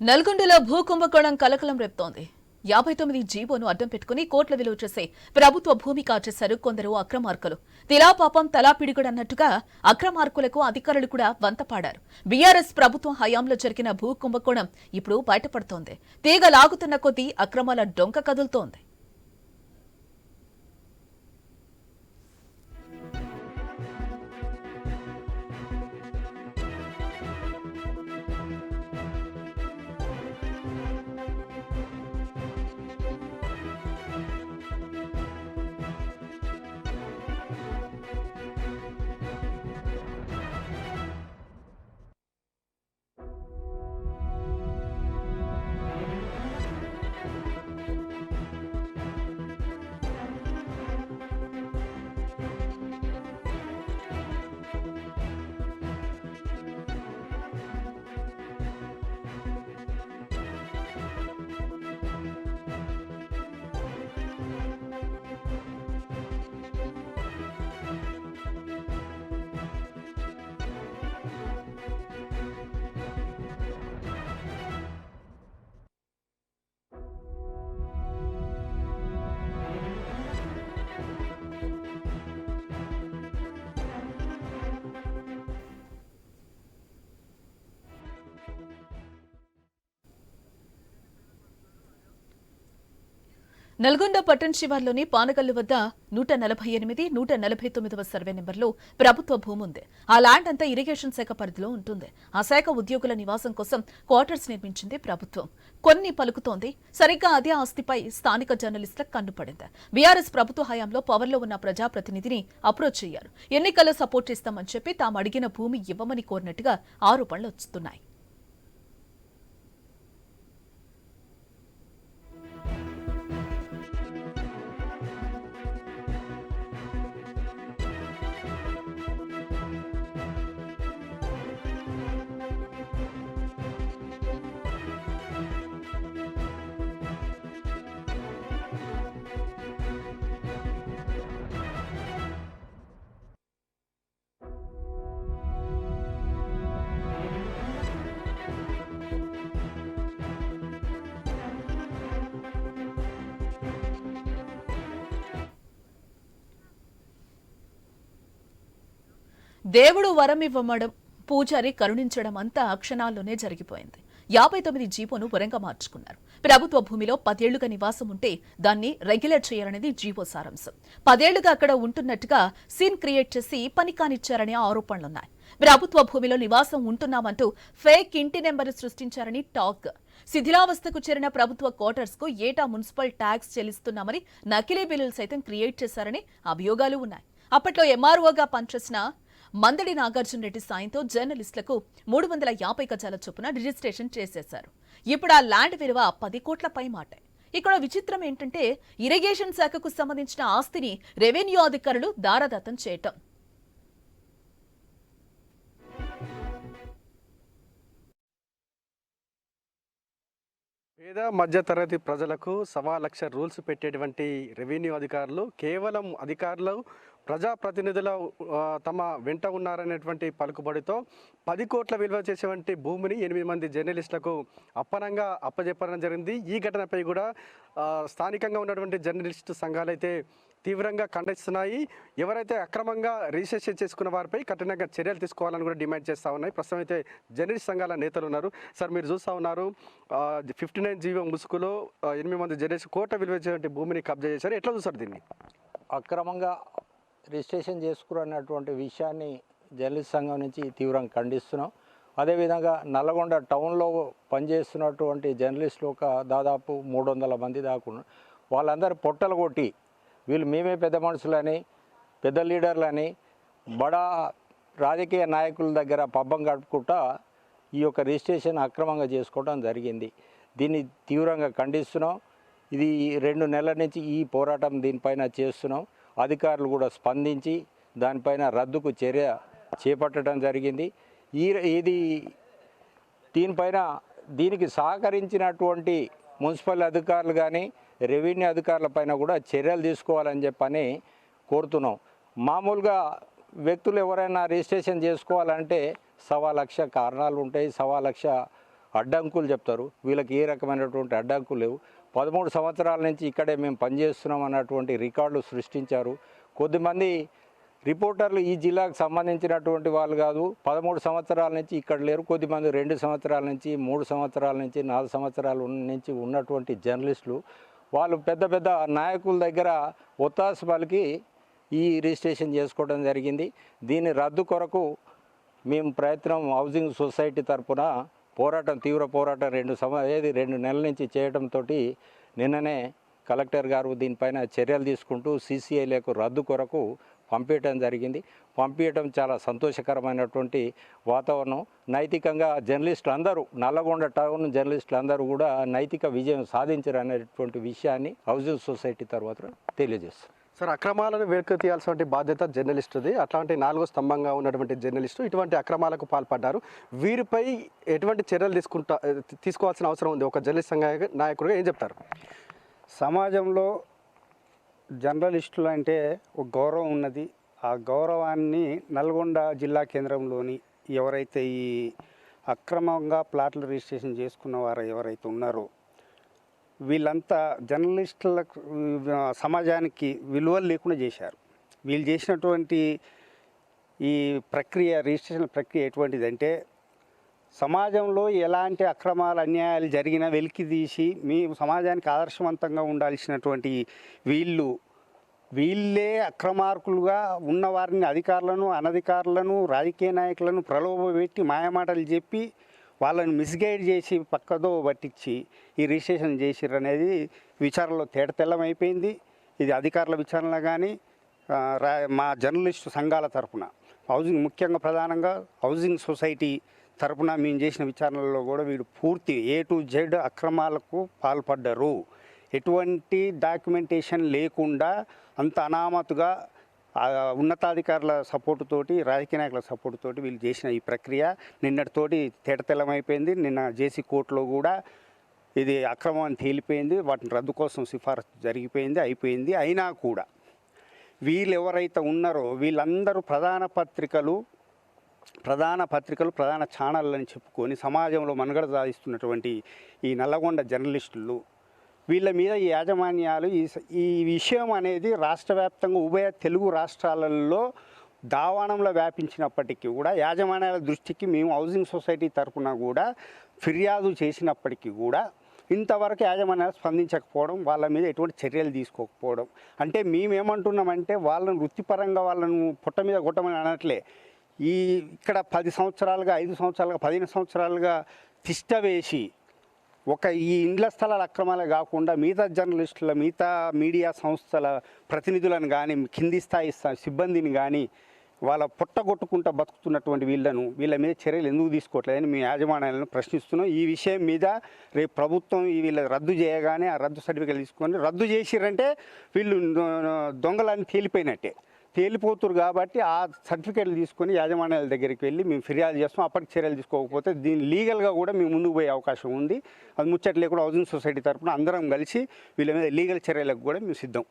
నల్గొండలో భూ కుంభకోణం కలకలం రేపుతోంది. యాభై తొమ్మిది జీవోను అడ్డం పెట్టుకుని కోట్ల విలువ చేసే ప్రభుత్వ భూమి కాచేశారు కొందరు అక్రమార్కులు. తిలా పాపం తలా పిడిగుడన్నట్టుగా అక్రమార్కులకు అధికారులు కూడా వంతపాడారు. బీఆర్ఎస్ ప్రభుత్వం హయాంలో జరిగిన భూ కుంభకోణం ఇప్పుడు బయటపడుతోంది. తీగ లాగుతున్న కొద్దీ అక్రమాల డొంక కదులుతోంది. నల్గొండ పట్టణ శివార్లోని పానగల్లు వద్ద నూట నలభై ఎనిమిది నూట నలభై తొమ్మిదవ సర్వే నెంబర్లో ప్రభుత్వ భూమి ఉంది. ఆ ల్యాండ్ అంతా ఇరిగేషన్ శాఖ పరిధిలో ఉంటుంది. ఆ శాఖ ఉద్యోగుల నివాసం కోసం క్వార్టర్స్ నిర్మించింది ప్రభుత్వం. కొన్ని పలుకుతోంది. సరిగ్గా అదే ఆస్తిపై స్థానిక జర్నలిస్టులకు కన్నుపడింది. బీఆర్ఎస్ ప్రభుత్వ హయాంలో పవర్లో ఉన్న ప్రజాప్రతినిధిని అప్రోచ్ అయ్యారు. ఎన్నికల్లో సపోర్ట్ ఇస్తామని చెప్పి తాము అడిగిన భూమి ఇవ్వమని కోరినట్టుగా ఆరోపణలు వస్తున్నాయి. దేవుడు వరం ఇవ్వమడం పూజారి కరుణించడం అంతా క్షణాల్లోనే జరిగిపోయింది. యాభై తొమ్మిది జీవోను వరంగా మార్చుకున్నారు. ప్రభుత్వ భూమిలో పదేళ్ళుగా నివాసం ఉంటే దాన్ని రెగ్యులేట్ చేయాలనేది జీవో సారాంశం. పదేళ్ళుగా అక్కడ ఉంటున్నట్టుగా సీన్ క్రియేట్ చేసి పని కానిచ్చారనే ఆరోపణలున్నాయి. ప్రభుత్వ భూమిలో నివాసం ఉంటున్నామంటూ ఫేక్ ఇంటి నెంబర్ సృష్టించారని టాక్. శిథిలావస్థకు చేరిన ప్రభుత్వ క్వార్టర్స్కు ఏటా మున్సిపల్ ట్యాక్స్ చెల్లిస్తున్నామని నకిలీ బిల్లులు సైతం క్రియేట్ చేశారని అభియోగాలు ఉన్నాయి. అప్పట్లో ఎంఆర్ఓగా పనిచేసిన మందడి నాగార్జున రెడ్డి సాయంతో జర్నలిస్టులకు మూడు వందల యాభై గజాల చొప్పున రిజిస్ట్రేషన్ చేసేశారు. ఇప్పుడు ఆ ల్యాండ్ విలువ పది కోట్ల పై మాట ఇక్కడ విచిత్రం ఏంటంటే ఇరిగేషన్ శాఖకు సంబంధించిన ఆస్తిని రెవెన్యూ అధికారులు దారదత్తం చేయటం. పేద మధ్యతరగతి ప్రజలకు సవా లక్ష రూల్స్ పెట్టేటువంటి రెవెన్యూ అధికారులు కేవలం అధికారులు ప్రజాప్రతినిధుల తమ వెంట ఉన్నారనేటువంటి పలుకుబడితో పది కోట్ల విలువ చేసేటువంటి భూమిని ఎనిమిది మంది జర్నలిస్టులకు అప్పనంగా అప్పజెప్పడం జరిగింది. ఈ ఘటనపై కూడా స్థానికంగా ఉన్నటువంటి జర్నలిస్టు సంఘాలు అయితే తీవ్రంగా ఖండిస్తున్నాయి. ఎవరైతే అక్రమంగా రిజిస్ట్రేషన్ చేసుకున్న వారిపై కఠినంగా చర్యలు తీసుకోవాలని కూడా డిమాండ్ చేస్తూ ఉన్నాయి. ప్రస్తుతం అయితే జర్నలిస్ట్ సంఘాల నేతలు ఉన్నారు. సార్ మీరు చూస్తూ ఉన్నారు ఫిఫ్టీ నైన్ జీవో ముసుగులో ఎనిమిది మంది జర్నలిస్ట్ కోట విలువ భూమిని కబ్జా చేశారు. ఎట్లా చూస్తారు దీన్ని? అక్రమంగా రిజిస్ట్రేషన్ చేసుకున్నటువంటి విషయాన్ని జర్నలిస్ట్ సంఘం నుంచి తీవ్రంగా ఖండిస్తున్నాం. అదేవిధంగా నల్గొండ టౌన్లో పనిచేస్తున్నటువంటి జర్నలిస్టులు ఒక దాదాపు మూడు వందల మంది దాకా వాళ్ళందరూ పొట్టలు కొట్టి వీళ్ళు మేమే పెద్ద మనుషులని పెద్ద లీడర్లని బడా రాజకీయ నాయకుల దగ్గర పబ్బం గడుపుకుంటా ఈ యొక్క రిజిస్ట్రేషన్ అక్రమంగా చేసుకోవడం జరిగింది. దీన్ని తీవ్రంగా ఖండిస్తున్నాం. ఇది రెండు నెలల నుంచి ఈ పోరాటం దీనిపైన చేస్తున్నాం. అధికారులు కూడా స్పందించి దానిపైన రద్దుకు చర్య చేపట్టడం జరిగింది. ఈ ఇది దీనిపైన దీనికి సహకరించినటువంటి మున్సిపల్ అధికారులు కానీ రెవెన్యూ అధికారుల పైన కూడా చర్యలు తీసుకోవాలని చెప్పని కోరుతున్నాం. మామూలుగా వ్యక్తులు ఎవరైనా రిజిస్ట్రేషన్ చేసుకోవాలంటే సవా లక్ష కారణాలు ఉంటాయి సవా లక్ష అడ్డంకులు చెప్తారు. వీళ్ళకి ఏ రకమైనటువంటి అడ్డంకులు లేవు. పదమూడు సంవత్సరాల నుంచి ఇక్కడే మేము పనిచేస్తున్నాం అన్నటువంటి రికార్డులు సృష్టించారు. కొద్దిమంది రిపోర్టర్లు ఈ జిల్లాకు సంబంధించినటువంటి వాళ్ళు కాదు. పదమూడు సంవత్సరాల నుంచి ఇక్కడ లేరు. కొద్దిమంది రెండు సంవత్సరాల నుంచి మూడు సంవత్సరాల నుంచి నాలుగు సంవత్సరాల నుంచి ఉన్నటువంటి జర్నలిస్టులు. వాళ్ళు పెద్ద పెద్ద నాయకుల దగ్గర ఒత్తాసు పలికి ఈ రిజిస్ట్రేషన్ చేసుకోవడం జరిగింది. దీని రద్దు కొరకు మేము ప్రయత్నం హౌసింగ్ సొసైటీ తరపున పోరాటం తీవ్ర పోరాటం రెండు సమ ఏది రెండు నెలల నుంచి చేయడంతో నిన్ననే కలెక్టర్ గారు దీనిపైన చర్యలు తీసుకుంటూ సీసీఐలకు రద్దు కొరకు పంపించడం జరిగింది. పంపించడం చాలా సంతోషకరమైనటువంటి వాతావరణం. నైతికంగా జర్నలిస్టులు అందరూ నల్లగొండ టౌన్ జర్నలిస్టులు అందరూ కూడా నైతిక విజయం సాధించరు అనేటువంటి విషయాన్ని హౌసింగ్ సొసైటీ తర్వాత తెలియజేస్తారు సార్ అక్రమాలను వెలికి తీయాల్సిన బాధ్యత జర్నలిస్టుది. అట్లాంటి నాలుగో స్తంభంగా ఉన్నటువంటి జర్నలిస్టు ఇటువంటి అక్రమాలకు పాల్పడ్డారు. వీరిపై ఎటువంటి చర్యలు తీసుకుంటా తీసుకోవాల్సిన అవసరం ఉంది. ఒక జర్నలిస్ట్ సంఘ నాయకుడిగా ఏం చెప్తారు? సమాజంలో జర్నలిస్టులు అంటే ఒక గౌరవం ఉన్నది. ఆ గౌరవాన్ని నల్గొండ జిల్లా కేంద్రంలోని ఎవరైతే ఈ అక్రమంగా ప్లాట్లు రిజిస్ట్రేషన్ చేసుకున్న వారు ఎవరైతే ఉన్నారో వీళ్ళంతా జర్నలిస్టుల సమాజానికి విలువలు లేకుండా చేశారు. వీళ్ళు చేసినటువంటి ఈ ప్రక్రియ రిజిస్ట్రేషన్ ప్రక్రియ ఎటువంటిదంటే సమాజంలో ఎలాంటి అక్రమాలు అన్యాయాలు జరిగినా వెలికి తీసి మీ సమాజానికి ఆదర్శవంతంగా ఉండాల్సినటువంటి వీళ్ళు వీళ్ళే అక్రమార్కులుగా ఉన్నవారిని అధికారులను అనధికారులను రాజకీయ నాయకులను ప్రలోభపెట్టి మాయమాటలు చెప్పి వాళ్ళని మిస్గైడ్ చేసి పక్కదో పట్టించి ఈ రిజిస్ట్రేషన్ చేసిర్రు అనేది విచారణలో తేటతెల్లమైపోయింది ఇది అధికారుల విచారణ కానీ మా జర్నలిస్టు సంఘాల తరపున హౌసింగ్ ముఖ్యంగా ప్రధానంగా హౌసింగ్ సొసైటీ తరపున మేము చేసిన విచారణలో కూడా వీడు పూర్తి ఏ టు జెడ్ అక్రమాలకు పాల్పడ్డరు. ఎటువంటి డాక్యుమెంటేషన్ లేకుండా అంత అనామతుగా ఉన్నతాధికారుల సపోర్టు తోటి రాజకీయ నాయకుల సపోర్టు తోటి వీళ్ళు చేసిన ఈ ప్రక్రియ నిన్నటితోటి తేటతెల్లమైపోయింది నిన్న జేసీ కోర్టులో కూడా ఇది అక్రమం అని తేలిపోయింది. వాటిని రద్దు కోసం సిఫారసు జరిగిపోయింది అయిపోయింది అయినా కూడా. వీళ్ళు ఎవరైతే ఉన్నారో వీళ్ళందరూ ప్రధాన పత్రికలు ప్రధాన పత్రికలు ప్రధాన ఛానళ్ళని చెప్పుకొని సమాజంలో మనుగడ సాధిస్తున్నటువంటి ఈ నల్లగొండ జర్నలిస్టులు వీళ్ళ మీద ఈ యాజమాన్యాలు ఈ ఈ విషయం అనేది రాష్ట్ర వ్యాప్తంగా ఉభయ తెలుగు రాష్ట్రాలలో దావాణంలో వ్యాపించినప్పటికీ కూడా యాజమాన్యాల దృష్టికి మేము హౌసింగ్ సొసైటీ తరఫున కూడా ఫిర్యాదు చేసినప్పటికీ కూడా ఇంతవరకు యాజమాన్యాలు స్పందించకపోవడం వాళ్ళ మీద ఎటువంటి చర్యలు తీసుకోకపోవడం. అంటే మేమేమంటున్నామంటే వాళ్ళని వృత్తిపరంగా వాళ్ళను పుట్ట మీద కొట్టమని అనట్లే. ఈ ఇక్కడ పది సంవత్సరాలుగా ఐదు సంవత్సరాలుగా పదిహేను సంవత్సరాలుగా తిష్ట వేసి ఒక ఈ ఇండ్ల స్థలాల అక్రమాలే కాకుండా మిగతా జర్నలిస్టుల మిగతా మీడియా సంస్థల ప్రతినిధులను కానీ కింది స్థాయి సిబ్బందిని కానీ వాళ్ళ పొట్టగొట్టుకుంటా బతుకుతున్నటువంటి వీళ్ళను వీళ్ళ మీద చర్యలు ఎందుకు తీసుకోవట్లేదని మీ యాజమాన్యాలను ప్రశ్నిస్తున్నాం. ఈ విషయం మీద రేపు ప్రభుత్వం ఈ వీళ్ళ రద్దు చేయగానే ఆ రద్దు సర్టిఫికేట్ తీసుకొని రద్దు చేసిరంటే వీళ్ళు దొంగలని తేలిపోయినట్టే. తేలిపోతురు కాబట్టి ఆ సర్టిఫికేట్లు తీసుకొని యాజమాన్యాల దగ్గరికి వెళ్ళి మేము ఫిర్యాదు చేస్తాం. అప్పటికి చర్యలు తీసుకోకపోతే దీని లీగల్గా కూడా మేము ముందుకు పోయే అవకాశం ఉంది. అది ముచ్చట లేకుండా హౌసింగ్ సొసైటీ తరఫున అందరం కలిసి వీళ్ళ మీద లీగల్ చర్యలకు కూడా మేము సిద్ధం.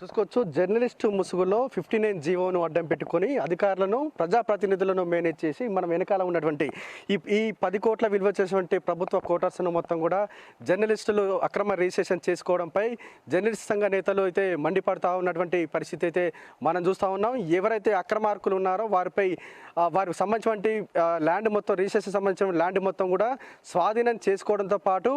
చూసుకోవచ్చు. జర్నలిస్టు ముసుగులో ఫిఫ్టీ నైన్ జీవోను అడ్డం పెట్టుకొని అధికారులను ప్రజాప్రతినిధులను మేనేజ్ చేసి మనం వెనకాల ఉన్నటువంటి ఈ ఈ పది కోట్ల విలువ చేసినటువంటి ప్రభుత్వ కోటర్స్ను మొత్తం కూడా జర్నలిస్టులు అక్రమ రిజిస్ట్రేషన్ చేసుకోవడంపై జర్నలిస్ట్ సంఘ నేతలు అయితే మండిపడుతూ ఉన్నటువంటి పరిస్థితి అయితే మనం చూస్తూ ఉన్నాం. ఎవరైతే అక్రమార్కులు ఉన్నారో వారిపై వారికి సంబంధించినటువంటి ల్యాండ్ మొత్తం రిజిస్ట్రేషన్ సంబంధించిన ల్యాండ్ మొత్తం కూడా స్వాధీనం చేసుకోవడంతో పాటు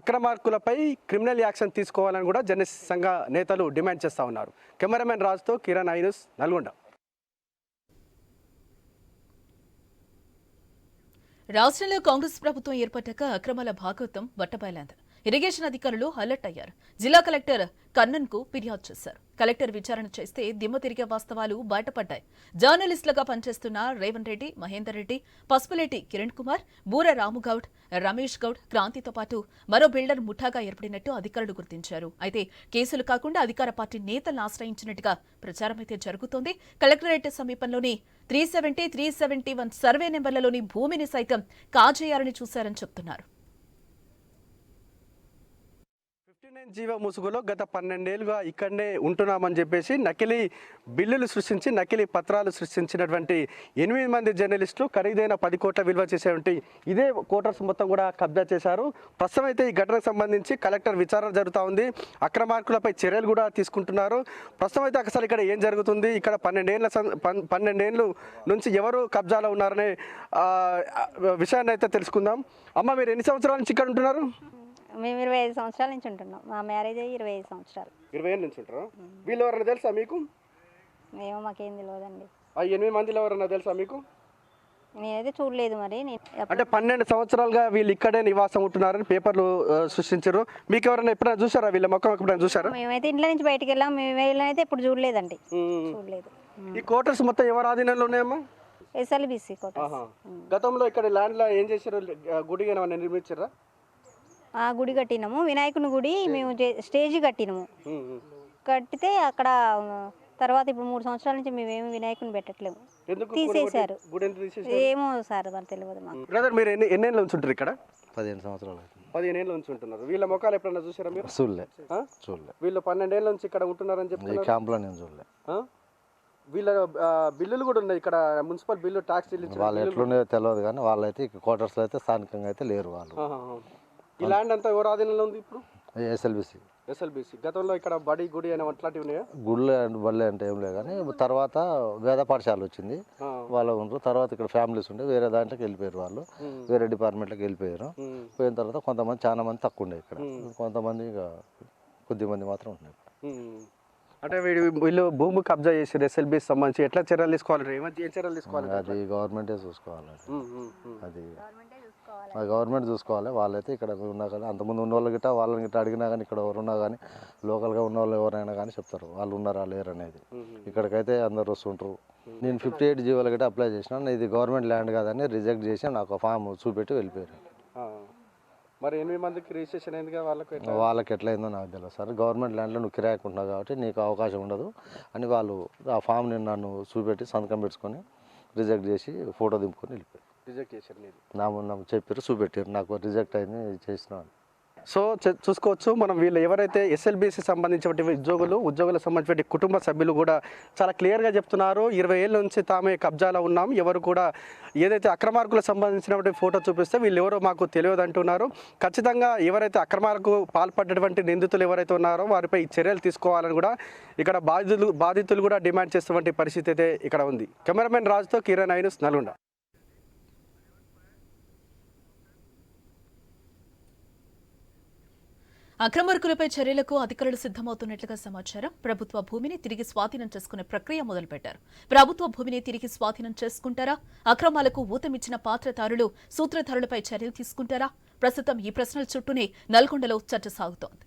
అక్రమార్కులపై క్రిమినల్ యాక్షన్ తీసుకోవాలని కూడా జర్నలిస్ట్ సంఘ నేతలు డిమాండ్ చేస్తారు చేస్తూ ఉన్నారు. కెమెరామెన్ రాజుతో కిరణ్ ఐనుస్ నల్గొండ. రాష్ట్రంలో కాంగ్రెస్ ప్రభుత్వం ఏర్పడ్డాక అక్రమాల భాగవతం బట్టబయలాంది. ఇరిగేషన్ అధికారులు అలర్ట్ అయ్యారు. జిల్లా కలెక్టర్ కన్నన్కు ఫిర్యాదు చేశారు. కలెక్టర్ విచారణ చేస్తే దిమ్మ తిరిగే వాస్తవాలు బయటపడ్డాయి. జర్నలిస్టులుగా పనిచేస్తున్న రేవంత్ రెడ్డి మహేందర్ రెడ్డి పసుపులేటి కిరణ్ కుమార్ బూర రాముగౌడ్ రమేష్ గౌడ్ క్రాంతితో పాటు మరో బిల్డర్ ముఠాగా ఏర్పడినట్టు అధికారులు గుర్తించారు. అయితే కేసులు కాకుండా అధికార పార్టీ నేతలను ఆశ్రయించినట్టుగా ప్రచారమైతే జరుగుతోంది. కలెక్టరేట్ సమీపంలోని three seventy three seventy one survey నెంబర్లలోని భూమిని సైతం కాజేయాలని చూశారని చెప్తున్నారు. జీవ ముసుగులో గత పన్నెండేళ్ళుగా ఇక్కడనే ఉంటున్నామని చెప్పేసి నకిలీ బిల్లులు సృష్టించి నకిలీ పత్రాలు సృష్టించినటువంటి ఎనిమిది మంది జర్నలిస్టులు ఖరీదైన పది కోట్ల విలువ చేసేటువంటి ఇదే కోటర్స్ మొత్తం కూడా కబ్జా చేశారు. ప్రస్తుతం అయితే ఈ ఘటనకు సంబంధించి కలెక్టర్ విచారణ జరుగుతూ ఉంది. అక్రమార్కులపై చర్యలు కూడా తీసుకుంటున్నారు. ప్రస్తుతం అయితే అసలు ఇక్కడ ఏం జరుగుతుంది? ఇక్కడ పన్నెండేళ్ళ పన్నెండేళ్ళు నుంచి ఎవరు కబ్జాలో ఉన్నారనే విషయాన్ని అయితే తెలుసుకుందాం. అమ్మ మీరు ఎన్ని సంవత్సరాల నుంచి ఇక్కడ ఉంటున్నారు? మేము ఇరవై ఐదు సంవత్సరాల నుంచి ఉంటున్నాం. మా మ్యారేజ్ అయ్యి ఇరవై ఐదు సంవత్సరాలు. ఇరవై ఏళ్ళ నుంచి ఉంటారా వీళ్ళు ఎవరైనా తెలుసా మీకు? మేము మాకేం తెలియదండి ఆ ఎనిమిది మందిలో ఎవరైనా తెలుసా మీకు? నేనైతే చూడలేదు మరి నేను అంటే పన్నెండు సంవత్సరాలుగా వీళ్ళు ఇక్కడే నివాసం ఉంటున్నారని పేపర్లు ఆ, సృష్టించారు. మీకు ఎవరైనా ఎప్పుడైనా చూసారా వీళ్ళ మొక్కం ఎప్పుడైనా చూసారా? మేమైతే ఇంట్లో నుంచి బయటికి వెళ్ళాం. మేము వెళ్ళనైతే ఎప్పుడు చూడలేదండి. చూడలేదు. ఈ క్వార్టర్స్ మొత్తం ఎవరు ఆధీనంలో ఉన్నాయమ్మా? ఎస్ఎల్బిసి కోట ఆహా. గతంలో ఇక్కడ ల్యాండ్లో ఏం చేశారు? గుడి ఏమైనా నిర్మించారా? ఆ గుడి కట్టినాము. వినాయకుని గుడి మేము చే- స్టేజ్ కట్టినాము. కట్టితే అక్కడ తర్వాత ఇప్పుడు మూడు సంవత్సరాల నుంచి మేమేమి వినాయకుని పెట్టట్లేము. ఎందుకు తీసేశారు. గుడి ఎందుకు తీసేశారు? ఏమో సార్ మరి తెలియదు మాకు. బ్రదర్ మీరు ఎన్ని ఎన్నేళ్ళ నుంచి ఉంటారు ఇక్కడ? పదిహేను సంవత్సరాలు పదిహేను ఏళ్ళ నుంచి ఉంటున్నారు. వీళ్ళ మొక్కలు ఎప్పుడైనా చూసారా మీరు? చూడలే. ఆ? చూడలే. వీళ్ళు పన్నెండేళ్ళ నుంచి ఇక్కడ ఉంటున్నారని చెప్తున్నారు. క్యాంప్లో నేను చూడలే? వీళ్ళ బిల్లులు కూడా ఉన్నాయి. ఇక్కడ మున్సిపల్ బిల్లు ట్యాక్స్ చెల్లించిన వాళ్ళు ఎట్లుండేదో తెలియదు కానీ వాళ్ళైతే ఇక్కడ క్వార్టర్స్లో అయితే స్థానికంగా అయితే లేరు వాళ్ళు. ఈ ల్యాండ్ అంతా ఎవరు ఆధీనంలో ఉంది ఇప్పుడు? ఎస్ఎల్బిసి. ఎస్ఎల్బిసి. గతంలో ఇక్కడ బడి గుడి అయినా అట్లాంటివి ఉన్నాయా? గుళ్ళు అండ్ బళ్ళే అంటే ఏం లేదు కానీ తర్వాత వేద పాఠశాల వచ్చింది. వాళ్ళు ఉండరు. తర్వాత ఇక్కడ ఫ్యామిలీస్ ఉండే. వేరే దాంట్లోకి వెళ్ళిపోయారు వాళ్ళు. వేరే డిపార్ట్మెంట్లోకి వెళ్ళిపోయారు. పోయిన తర్వాత కొంతమంది చాలా మంది తక్కువ ఉండే ఇక్కడ. కొంతమంది ఇక కొద్ది మంది మాత్రం ఉన్నాయి. అంటే వీడు వీళ్ళు భూమి కబ్జా చేసారు ఎస్ఎల్బిసి సంబంధించి. ఎట్లా చర్యలు తీసుకోవాలి ఏమంటే ఏ చర్యలు తీసుకోవాలి? అది గవర్నమెంటే చూసుకోవాలి. అది. అది గవర్నమెంట్ చూసుకోవాలి. వాళ్ళైతే ఇక్కడ ఉన్నా కానీ అంతకుముందు ఉన్న వాళ్ళు గిట్ట వాళ్ళని గిట్ట అడిగినా కానీ ఇక్కడ ఎవరు ఉన్నా కానీ లోకల్గా ఉన్న వాళ్ళు ఎవరైనా కానీ చెప్తారు. వాళ్ళు ఉన్నారా లేరు అనేది. ఇక్కడికైతే అందరు వస్తుంటారు నేను ఫిఫ్టీ ఎయిట్ జీవోలు గిట్ట అప్లై చేసిన. ఇది గవర్నమెంట్ ల్యాండ్ కాదని రిజెక్ట్ చేసి నాకు ఫామ్ చూపెట్టి వెళ్ళిపోయారు. ఆ. మరి ఎనిమిది మందికి రిజిస్ట్రేషన్ అయింది కదా వాళ్ళకి ఎట్లా? వాళ్ళకి ఎట్లయిందో నాకు తెలియదు సార్. గవర్నమెంట్ ల్యాండ్లో నువ్వు కిరాయకుంటున్నావు కాబట్టి నీకు అవకాశం ఉండదు అని వాళ్ళు ఆ ఫామ్ నేను నన్ను చూపెట్టి సంతకం పెట్టుకొని రిజెక్ట్ చేసి ఫోటో దింపుకొని వెళ్ళిపోయారు. రిజెక్ట్ చేశారు మీరు? నా చెప్పారు చూపెట్టారు నాకు రిజెక్ట్ అయింది చేసిన సో చ- చూసుకోవచ్చు. మనం వీళ్ళు ఎవరైతే ఎస్ఎల్బిసి సంబంధించినటువంటి ఉద్యోగులు ఉద్యోగులకు సంబంధించిన కుటుంబ సభ్యులు కూడా చాలా క్లియర్గా చెప్తున్నారు. ఇరవై ఏళ్ళ నుంచి తామే కబ్జాలో ఉన్నాం. ఎవరు కూడా ఏదైతే అక్రమార్కులకు సంబంధించినటువంటి ఫోటో చూపిస్తే వీళ్ళు ఎవరో మాకు తెలియదు అంటున్నారు. ఖచ్చితంగా ఎవరైతే అక్రమాలకు పాల్పడ్డటువంటి నిందితులు ఎవరైతే ఉన్నారో వారిపై చర్యలు తీసుకోవాలని కూడా ఇక్కడ బాధితులు బాధితులు కూడా డిమాండ్ చేస్తున్నటువంటి పరిస్థితి అయితే ఇక్కడ ఉంది. కెమెరామెన్ రాజుతో కిరణ్ ఐనుస్ నల్గొండ. అక్రమార్కులపై చర్యలకు అధికారులు సిద్ధమవుతున్నట్లుగా సమాచారం. ప్రభుత్వ భూమిని తిరిగి స్వాధీనం చేసుకునే ప్రక్రియ మొదలుపెట్టారు. ప్రభుత్వ భూమిని తిరిగి స్వాధీనం చేసుకుంటారా? అక్రమాలకు ఊతమిచ్చిన పాత్రధారులు సూత్రధారులపై చర్యలు తీసుకుంటారా? ప్రస్తుతం ఈ ప్రశ్నల చుట్టూనే నల్గొండలో చర్చ సాగుతోంది.